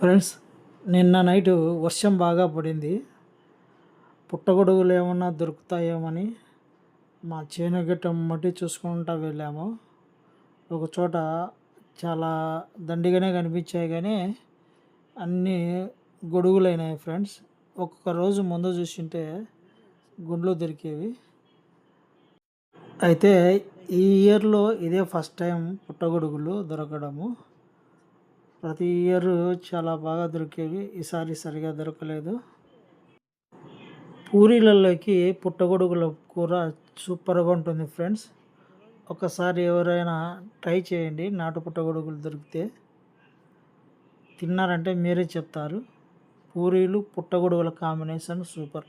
Friends నిన్న night వర్షం బాగా పడింది. పుట్టగొడుగులు ఏమన్నా దొరుకుతాయేమని మా చేను గట్ట మట్టి చూసుకుంటా వెళ్ళాము. ఒక చోట చాలా దండిగానే కనిపించాయి కానీ అన్నీ గొడుగులైనాయి ఫ్రెండ్స్. ఒక్కొక్క రోజు ముందు చూసింటే గుండ్లు దొరికేవి. అయితే ఈ ఇయర్లో ఇదే ఫస్ట్ టైం పుట్టగొడుగులు దొరకడము. ప్రతి ఇయర్ చాలా బాగా దొరికేవి. ఈసారి సరిగా దొరకలేదు. పూరీలలోకి పుట్టగొడుగుల కూర సూపర్గా ఉంటుంది ఫ్రెండ్స్. ఒకసారి ఎవరైనా ట్రై చేయండి నాటు పుట్టగొడుగులు దొరికితే. తిన్నారంటే మీరే చెప్తారు. పూరీలు పుట్టగొడుగుల కాంబినేషన్ సూపర్.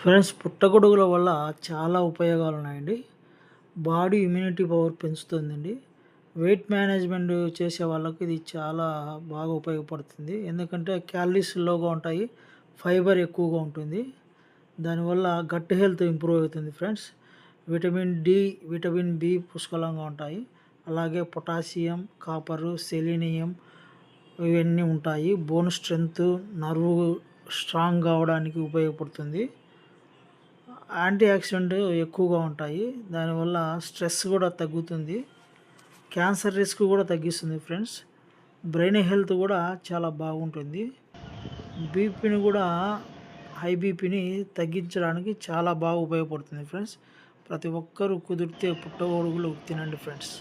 ఫ్రెండ్స్ పుట్టగొడుగుల వల్ల చాలా ఉపయోగాలు ఉన్నాయండి బాడీ ఇమ్యూనిటీ పవర్ పెంచుతుందండి. వెయిట్ మేనేజ్మెంట్ చేసే వాళ్ళకి ఇది చాలా బాగా ఉపయోగపడుతుంది. ఎందుకంటే క్యాలరీస్ లోగా ఉంటాయి ఫైబర్ ఎక్కువగా ఉంటుంది. దానివల్ల గట్ హెల్త్ ఇంప్రూవ్ అవుతుంది friends. Vitamin D vitamin B పుష్కలంగా ఉంటాయి. అలాగే పొటాషియం కాపరు సెలీనియం ఇవన్నీ ఉంటాయి. బోన్ స్ట్రెంగ్త్ నర్వ్ స్ట్రాంగ్ కావడానికి ఉపయోగపడుతుంది. యాంటీ ఆక్సిడెంట్ ఎక్కువగా ఉంటాయి. దానివల్ల స్ట్రెస్ కూడా తగ్గుతుంది. క్యాన్సర్ రిస్క్ కూడా తగ్గిస్తుంది ఫ్రెండ్స్. బ్రెయిన్ హెల్త్ కూడా చాలా బాగుంటుంది. బీపీని కూడా హై బీపీని తగ్గించడానికి చాలా బాగా ఉపయోగపడుతుంది ఫ్రెండ్స్. ప్రతి ఒక్కరూ కుదిరితే పుట్టగొడుగులు తినండి ఫ్రెండ్స్.